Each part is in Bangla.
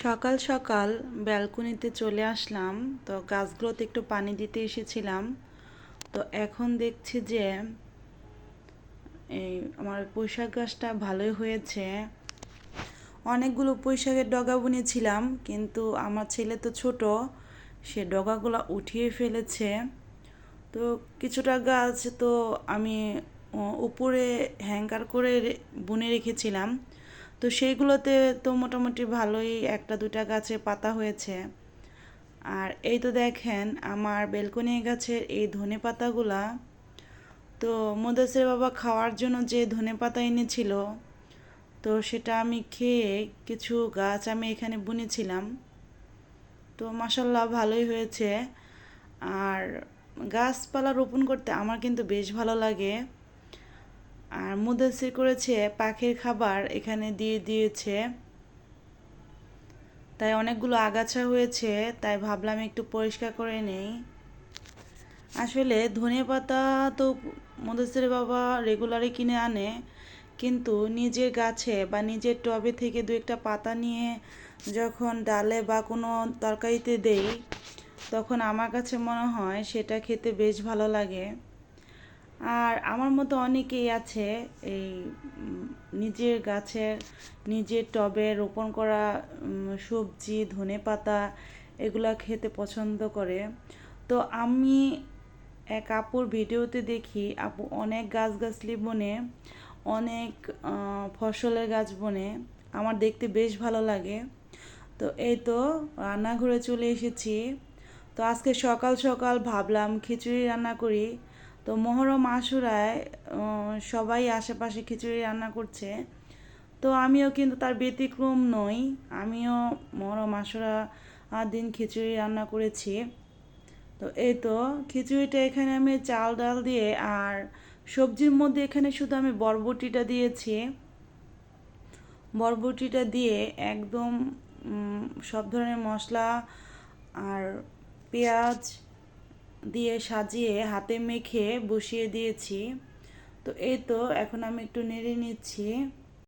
সকাল সকাল ব্যালকনিতে চলে আসলাম, তো গাছগুলোতে একটু পানি দিতে এসেছিলাম। তো এখন দেখছি যে, এই আমার পুঁইশাক গাছটা ভালোই হয়েছে। অনেকগুলো পুঁইশাকের ডগা বুনেছিলাম, কিন্তু আমার ছেলে তো ছোট, সে ডগাগুলো উঠিয়ে ফেলেছে। তো কিছুটা গাছ তো আমি উপরে হ্যাঙ্গার করে বুনে রেখেছিলাম। তো সেইগুলোতে তো মোটামুটি ভালোই একটা দুটা গাছে পাতা হয়েছে। আর এই তো দেখেন আমার বেলকনি গাছের এই ধনে পাতাগুলা। তো মোদাসের বাবা খাওয়ার জন্য যে ধনে পাতা এনেছিল, তো সেটা আমি খেয়ে কিছু গাছ আমি এখানে বুনেছিলাম। তো মাসাল্লাহ ভালোই হয়েছে। আর গাছপালা রোপণ করতে আমার কিন্তু বেশ ভালো লাগে। আর মুদাসির করেছে পাখির খাবার, এখানে দিয়ে দিয়েছে। তাই অনেকগুলো আগাছা হয়েছে, তাই ভাবলাম একটু পরিষ্কার করে নেই। আসলে ধনে পাতা তো মুদাসির বাবা রেগুলারই কিনে আনে, কিন্তু নিজের গাছে বা নিজের টবে থেকে দু একটা পাতা নিয়ে যখন ডালে বা কোনো তরকারিতে দেই, তখন আমার কাছে মনে হয় সেটা খেতে বেশ ভালো লাগে। আর আমার মতো অনেকেই আছে এই নিজের গাছের, নিজের টবে রোপণ করা সবজি, ধনে পাতা এগুলা খেতে পছন্দ করে। তো আমি এক আপুর ভিডিওতে দেখি, আপু অনেক গাছগাছলি বনে, অনেক ফসলের গাছ বনে। আমার দেখতে বেশ ভালো লাগে। তো এই তো রান্নাঘরে চলে এসেছি। তো আজকে সকাল সকাল ভাবলাম খিচুড়ি রান্না করি। তো মহরম আশুরায় সবাই আশেপাশে খিচুড়ি রান্না করছে। তো আমিও কিন্তু তার ব্যতিক্রম নই, আমিও মহরম আশুরা দিন খিচুড়ি রান্না করেছি। তো এই তো, খিচুড়িটা এখানে আমি চাল, ডাল দিয়ে আর সবজির মধ্যে এখানে শুধু আমি বরবটিটা দিয়েছি। বরবটিটা দিয়ে একদম সব ধরনের মশলা আর পেঁয়াজ দিয়ে সাজিয়ে হাতে মেখে বসিয়ে দিয়েছি। তো এই তো, এখন আমি একটু নেড়ে নিচ্ছি।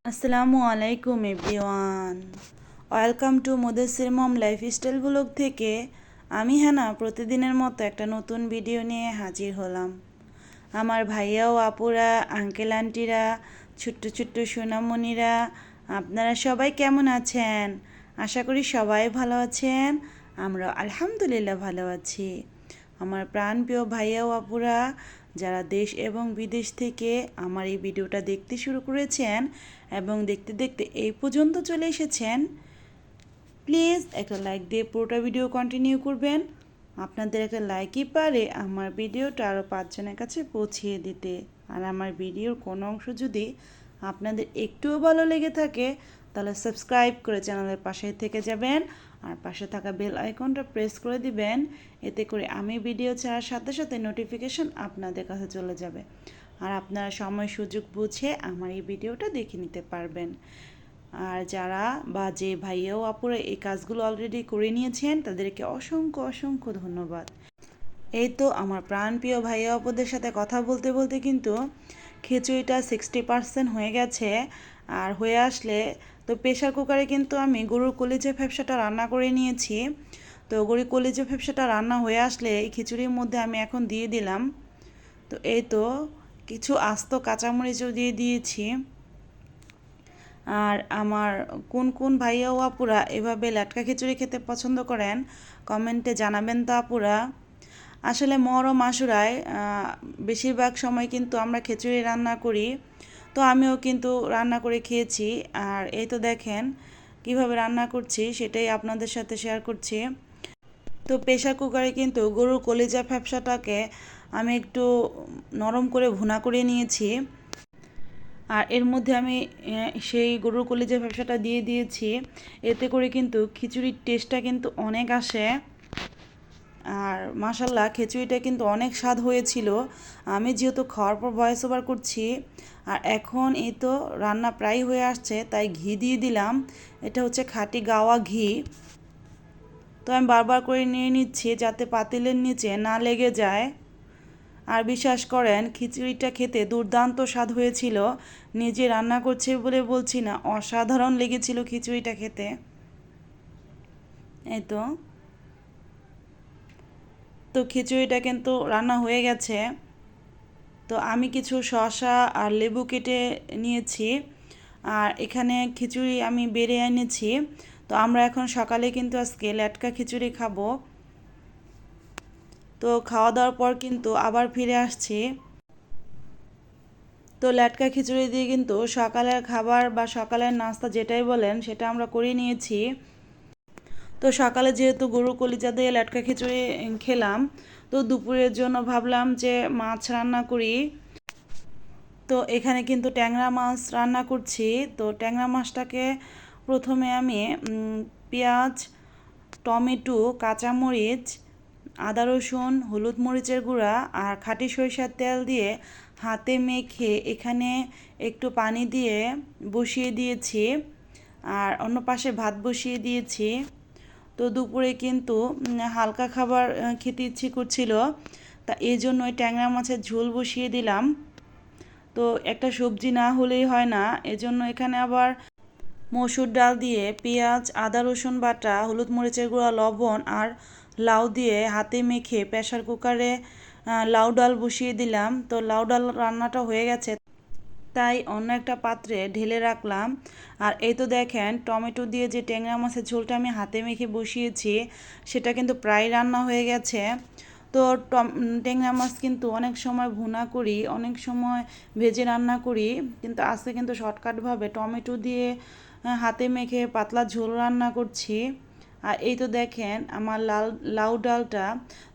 আসসালামু আলাইকুম, এভরিওয়ান। ওয়েলকাম টু মোদেসির মম লাইফস্টাইল ব্লগ থেকে। আমি হ্যানা প্রতিদিনের মতো একটা নতুন ভিডিও নিয়ে হাজির হলাম। আমার ভাইয়া ও আপুরা, আঙ্কেল, আন্টিরা, ছোট্ট ছোট্ট সোনামণিরা, আপনারা সবাই কেমন আছেন? আশা করি সবাই ভালো আছেন। আমরা আলহামদুলিল্লাহ ভালো আছি। আমার প্রাণপ্রিয় ভাইয়া ও আপুরা, যারা দেশ এবং বিদেশ থেকে আমার এই ভিডিওটা দেখতে শুরু করেছেন এবং দেখতে দেখতে এই পর্যন্ত চলে এসেছেন প্লিজ একটা লাইক দিয়ে পুরোটা ভিডিও কন্টিনিউ করবেন। আপনাদের একটা লাইকই পারে আমার ভিডিওটা আরও পাঁচজনের কাছে পৌঁছিয়ে দিতে। আর আমার ভিডিওর কোনো অংশ যদি আপনাদের একটুও ভালো লেগে থাকে, তাহলে সাবস্ক্রাইব করে চ্যানেলের পাশে থেকে যাবেন। আর পাশে থাকা বেল আইকনটা প্রেস করে দিবেন। এতে করে আমি ভিডিও ছাড়ার সাথে সাথে নোটিফিকেশন আপনাদের কাছে চলে যাবে। আর আপনারা সময় সুযোগ বুঝে আমার এই ভিডিওটা দেখে নিতে পারবেন। আর যারা বা যে ভাইয়াও আপুরা এই কাজগুলো অলরেডি করে নিয়েছেন, তাদেরকে অসংখ্য অসংখ্য ধন্যবাদ। এই তো আমার প্রাণপ্রিয় ভাইয়া আপুদের সাথে কথা বলতে বলতে কিন্তু খিচুড়িটা সিক্সটি পার্সেন্ট হয়ে গেছে। আর হয়ে আসলে তো প্রেশার কুকারে কিন্তু আমি গরুর কলিজা ফ্যাপসাটা রান্না করে নিয়েছি, তো গরুর কলিজা ফ্যাপসাটা রান্না হয়ে আসলে এই খিচুড়ির মধ্যে আমি এখন দিয়ে দিলাম। তো এই তো কিছু আস্ত কাঁচামরিচও দিয়ে দিয়েছি। আর আমার কোন কোন ভাইয়া ও আপুরা এভাবে লাটকা খিচুড়ি খেতে পছন্দ করেন, কমেন্টে জানাবেন তো আপুরা। আসলে মহরম আশুরায় বেশিরভাগ সময় কিন্তু আমরা খিচুড়ি রান্না করি। তো আমিও কিন্তু রান্না করে খেয়েছি। আর এই তো দেখেন কীভাবে রান্না করছি সেটাই আপনাদের সাথে শেয়ার করছি। তো প্রেশার কুকারে কিন্তু গরুর কলিজা ফ্যাপসাটাকে আমি একটু নরম করে ভুনা করে নিয়েছি। আর এর মধ্যে আমি সেই গরুর কলিজা ব্যবসাটা দিয়ে দিয়েছি। এতে করে কিন্তু খিচুড়ির টেস্টটা কিন্তু অনেক আসে। আর মাসাল্লাহ খিচুড়িটা কিন্তু অনেক স্বাদ হয়েছিল। আমি যেহেতু খাওয়ার পর ভয়েস ওভার করছি, আর এখন এই তো রান্না প্রায় হয়ে আসছে, তাই ঘি দিয়ে দিলাম। এটা হচ্ছে খাঁটি গাওয়া ঘি। তো আমি বারবার করে নিয়ে নিচ্ছি যাতে পাতিলের নিচে না লেগে যায়। আর বিশ্বাস করেন, খিচুড়িটা খেতে দুর্দান্ত স্বাদ হয়েছিল। নিজে রান্না করছে বলে বলছি না, অসাধারণ লেগেছিল খিচুড়িটা খেতে। এই তো। তো খিচুড়িটা কিন্তু রান্না হয়ে গেছে। তো আমি কিছু শসা আর লেবু কেটে নিয়েছি। আর এখানে খিচুড়ি আমি বেড়ে এনেছি। তো আমরা এখন সকালে কিন্তু আজকে ল্যাটকা খিচুড়ি খাব। তো খাওয়া দাওয়ার পর কিন্তু আবার ফিরে আসছি। তো ল্যাটকা খিচুড়ি দিয়ে কিন্তু সকালের খাবার বা সকালের নাস্তা যেটাই বলেন সেটা আমরা করে নিয়েছি। তো সকালে যেহেতু গরু কলিজা দিয়ে ল্যাটকা খিচুড়ি খেলাম, তো দুপুরের জন্য ভাবলাম যে মাছ রান্না করি। তো এখানে কিন্তু ট্যাংরা মাছ রান্না করছি। তো ট্যাংরা মাছটাকে প্রথমে আমি পেঁয়াজ, টমেটো, কাঁচামরিচ, আদা রসুন, হলুদ মরিচের গুঁড়া আর খাঁটি সরিষার তেল দিয়ে হাতে মেখে এখানে একটু পানি দিয়ে বসিয়ে দিয়েছি। আর অন্য পাশে ভাত বসিয়ে দিয়েছি। তো দুপুরে কিন্তু হালকা খাবার খেতে ইচ্ছে করছিল। তা এই জন্যই ট্যাংরা মাছের ঝোল বসিয়ে দিলাম। তো একটা সবজি না হলেই হয় না। এজন্য এখানে আবার মসুর ডাল দিয়ে পেঁয়াজ, আদা, রসুন বাটা, হলুদ মরিচের গুঁড়া, লবণ আর লাউ দিয়ে হাতে মেখে প্রেশার কুকারে লাউ ডাল বসিয়ে দিলাম। তো লাউ ডাল রান্নাটা হয়ে গেছে। তাই অন্য একটা পাত্রে ঢেলে রাখলাম। আর এই তো দেখেন, টমেটো দিয়ে যে ট্যাংরা মাছের ঝোলটা আমি হাতে মেখে বসিয়েছি, সেটা কিন্তু প্রায় রান্না হয়ে গেছে। তো ট্যাংরা মাছ কিন্তু অনেক সময় ভুনা করি, অনেক সময় ভেজে রান্না করি, কিন্তু আজকে কিন্তু শর্টকাটভাবে টমেটো দিয়ে হাতে মেখে পাতলা ঝোল রান্না করছি। আর এই তো দেখেন আমার লাল, লাউ ডালটা।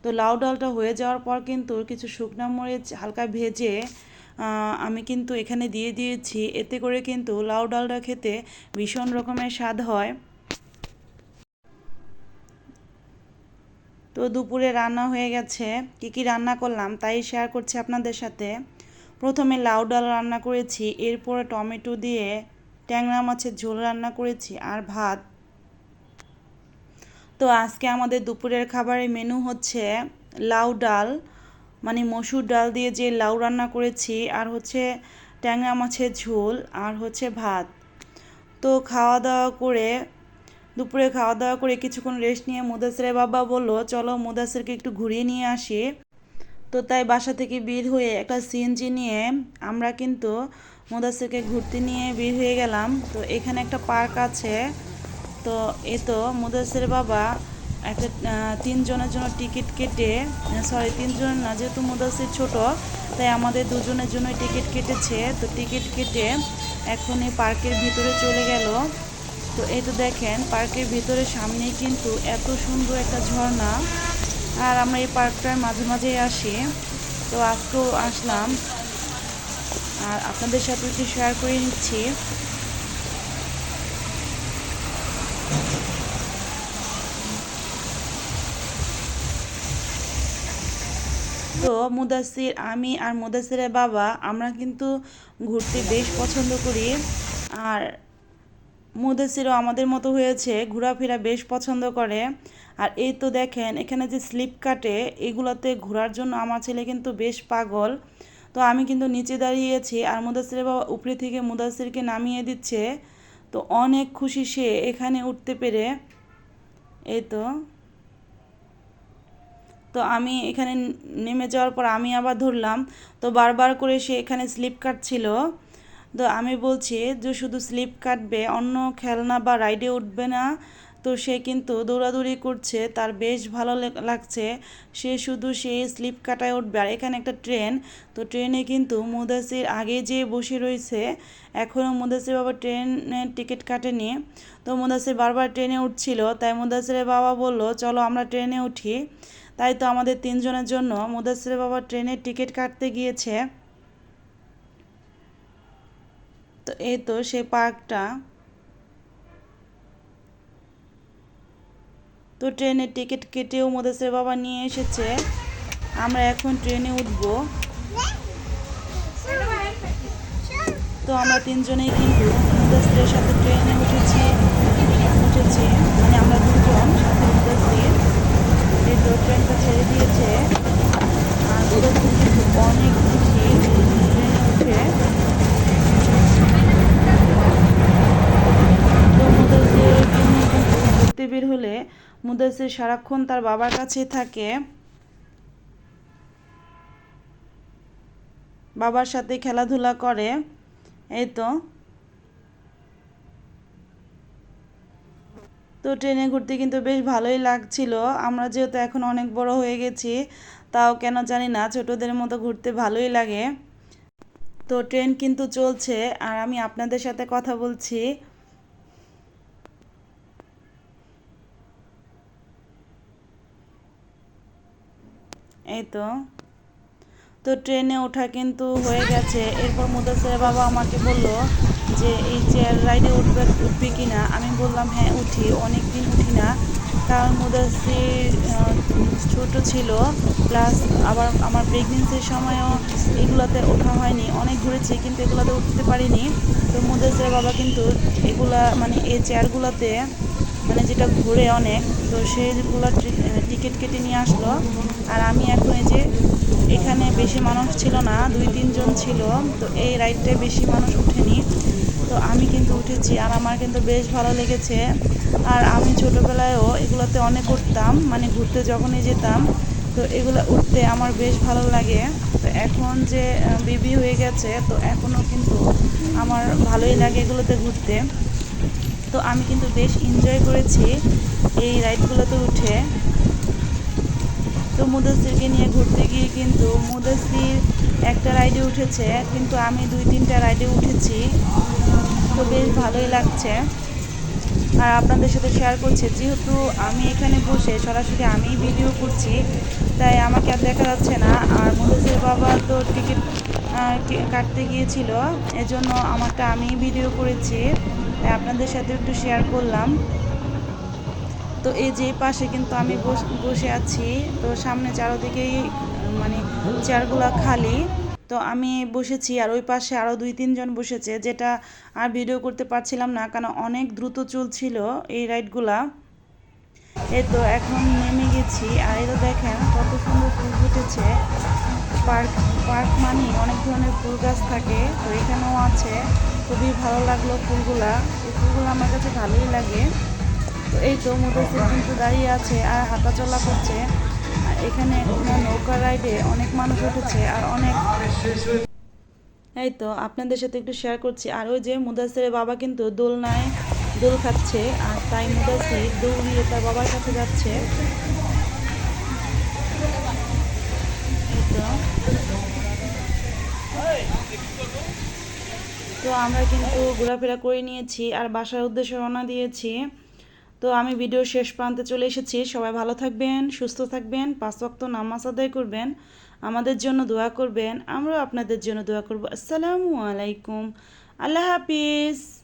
তো লাউ ডালটা হয়ে যাওয়ার পর কিন্তু কিছু শুকনো মরিচ হালকা ভেজে আমি কিন্তু এখানে দিয়ে দিয়েছি। এতে করে কিন্তু লাউ ডালটা খেতে ভীষণ রকমের স্বাদ হয়। তো দুপুরে রান্না হয়ে গেছে। কি কি রান্না করলাম তাই শেয়ার করছি আপনাদের সাথে। প্রথমে লাউ ডাল রান্না করেছি, এরপরে টমেটো দিয়ে ট্যাংরা মাছের ঝোল রান্না করেছি আর ভাত। তো আজকে আমাদের দুপুরের খাবারের মেনু হচ্ছে লাউ ডাল। মানে মসুর ডাল দিয়ে যে লাউ রান্না করেছি, আর হচ্ছে ট্যাংরা মাছের ঝোল, আর হচ্ছে ভাত। তো খাওয়া দাওয়া করে, দুপুরে খাওয়া দাওয়া করে কিছুক্ষণ রেস্ট নিয়ে মুদাসিরের বাবা বলল, চলো মুদাসিরকে একটু ঘুরিয়ে নিয়ে আসি। তো তাই বাসা থেকে বের হয়ে একটা সিএনজি নিয়ে আমরা কিন্তু মুদাসিরকে ঘুরতে নিয়ে বের হয়ে গেলাম। তো এখানে একটা পার্ক আছে। তো এ তো মুদাসির বাবা একটা তিনজনের জন্য টিকিট কেটে সরি তিনজনের না, যেহেতু মুদাসির ছোট, তাই আমাদের দুজনের জন্য টিকিট কেটেছে। তো টিকিট কেটে এখন এই পার্কের ভিতরে চলে গেল। তো এই তো দেখেন, পার্কের ভিতরে সামনেই কিন্তু এত সুন্দর একটা ঝর্ণা। আর আমরা এই পার্কটার মাঝে মাঝেই আসি। তো আজকেও আসলাম। আর আপনাদের সাথে একটু শেয়ার করে নিচ্ছি। তো মুদাসির আমি আর মুদাসিরের বাবা, আমরা কিন্তু ঘুরতে বেশ পছন্দ করি। আর মুদাসিরও আমাদের মতো হয়েছে, ঘোরাফেরা বেশ পছন্দ করে। আর এই তো দেখেন, এখানে যে স্লিপ কাটে, এগুলোতে ঘোরার জন্য আমার ছেলে কিন্তু বেশ পাগল। তো আমি কিন্তু নিচে দাঁড়িয়েছি, আর মুদাসিরের বাবা উপরে থেকে মুদাসিরকে নামিয়ে দিচ্ছে। তো অনেক খুশি সে, এখানে উঠতে পেরে। এই তো। তো আমি এখানে নেমে যাওয়ার পর আমি আবার ধরলাম। তো বারবার করে সে এখানে স্লিপ কাটছিল তো আমি বলছি যে শুধু স্লিপ কাটবে, অন্য খেলনা বা রাইডে উঠবে না। তো সে কিন্তু দৌড়াদৌড়ি করছে, তার বেশ ভালো লাগছে। সে শুধু সেই স্লিপ কাটায় উঠবে। আর এখানে একটা ট্রেন, তো ট্রেনে কিন্তু মুদাসির আগে যে বসে রয়েছে এখনও মুদাসির বাবা ট্রেনের টিকিট কাটেনি। তো মুদাসির বারবার ট্রেনে উঠছিল, তাই মুদাসিরের বাবা বলল, চলো আমরা ট্রেনে উঠি। তাই তো আমাদের তিনজনের জন্য মুদাসির বাবা ট্রেনের টিকিট কাটতে গিয়েছে। তো এই তো সে পার্কটা। তো ট্রেনের টিকিট কেটেও মুদাসির বাবা নিয়ে এসেছে। আমরা এখন ট্রেনে উঠব। তো আমরা তিনজনেই কিন্তু মুদাসিরের সাথে ট্রেনে উঠেছি। উঠেছি। মানে আমরা দুজন সাথে এই তো ট্রেনটা ছেড়ে দিয়েছে। অনেক খুশি উঠে। তো ঘুরতে বের হলে মুদাসির সারাক্ষণ তার বাবার কাছেই থাকে। বাবার সাথে খেলাধুলা করে। এই তো। তো ট্রেনে ঘুরতে কিন্তু বেশ ভালোই লাগছিল। আমরা যেহেতু এখন অনেক বড় হয়ে গেছি, তাও কেন জানি না, ছোটদের মতো ঘুরতে ভালোই লাগে। তো ট্রেন কিন্তু চলছে, আর আমি আপনাদের সাথে কথা বলছি। এই তো। তো ট্রেনে ওঠা কিন্তু হয়ে গেছে। এরপর মুদাসের বাবা আমাকে বলল যে এই চেয়ার রাইডে উঠবে, উঠবি কি না আমি বললাম হ্যাঁ উঠি অনেক দিন উঠি না। কারণ মুদাসির ছোট ছিল প্লাস আবার আমার প্রেগনেন্সির সময়ও এগুলোতে ওঠা হয়নি, অনেক ঘুরেছি, কিন্তু এগুলোতে উঠতে পারিনি। তো মুদাসের বাবা কিন্তু এগুলা মানে এই চেয়ারগুলোতে মানে যেটা ঘুরে অনেক, তো সেইগুলো টিকিট কেটে নিয়ে আসলো। আর আমি এখন এই যে এখানে বেশি মানুষ ছিল না, দুই, তিনজন ছিল, তো এই রাইডটায় বেশি মানুষ উঠেনি তো আমি কিন্তু উঠেছি আর আমার কিন্তু বেশ ভালো লেগেছে। আর আমি ছোটোবেলায়ও এগুলোতে অনেক উঠতাম মানে ঘুরতে যখনই যেতাম, তো এগুলো উঠতে আমার বেশ ভালো লাগে। তো এখন যে বেবি হয়ে গেছে, তো এখনও কিন্তু আমার ভালোই লাগে এগুলোতে ঘুরতে। তো আমি কিন্তু বেশ এনজয় করেছি এই রাইডগুলোতে উঠে। তো মুদাসিরকে নিয়ে ঘুরতে গিয়ে কিন্তু মুদাসির একটা রাইডে উঠেছে, কিন্তু আমি দুই তিনটা রাইডে উঠেছি। তো বেশ ভালোই লাগছে। আর আপনাদের সাথে শেয়ার করছে, যেহেতু আমি এখানে বসে সরাসরি আমি ভিডিও করছি, তাই আমাকে আর দেখা যাচ্ছে না। আর মুদাসির বাবা তো টিকিট কাটতে গিয়েছিল, এজন্য আমারটা আমি ভিডিও করেছি। তাই আপনাদের সাথে একটু শেয়ার করলাম। তো এই যে পাশে কিন্তু আমি বসে আছি, তো সামনে চারোদিকেই মানে চেয়ারগুলো খালি। তো আমি বসেছি আর ওই পাশে আরও দুই, তিনজন বসেছে, যেটা আর ভিডিও করতে পারছিলাম না, কারণ অনেক দ্রুত চলছিল এই রাইডগুলা। এই তো এখন নেমে গেছি, আর এই তো দেখেন কত সুন্দর ফুল ফুটেছে। পার্ক পার্ক মানে অনেক ধরনের ফুল গাছ থাকে, তো এখানেও আছে। খুবই ভালো লাগল ফুলগুলা, এই ফুলগুলো আমার কাছে ভালোই লাগে। তো এই তো মুদাসির কিন্তু দাঁড়িয়ে আছে আর হাঁটা চলা করছে। এখানে নৌকা রাইডে অনেক মানুষ উঠেছে আর অনেক এই তো আপনাদের সাথে একটু শেয়ার করছি। আর ওই যে মুদাসিরের বাবা কিন্তু দোলনায় দোল খাচ্ছে আর তাই মুদাসির দৌড়িয়ে তার বাবার কাছে যাচ্ছে। তো আমরা কিন্তু ঘোরাফেরা করে নিয়েছি আর বাসার উদ্দেশ্যে রওনা দিয়েছি। তো আমি ভিডিও শেষ প্রান্তে চলে এসেছি। সবাই ভালো থাকবেন, সুস্থ থাকবেন, পাঁচ ওয়াক্ত নামাজ আদায় করবেন। আমাদের জন্য দোয়া করবেন, আমরাও আপনাদের জন্য দোয়া করব। আসসালামু আলাইকুম। আল্লাহ হাফিজ।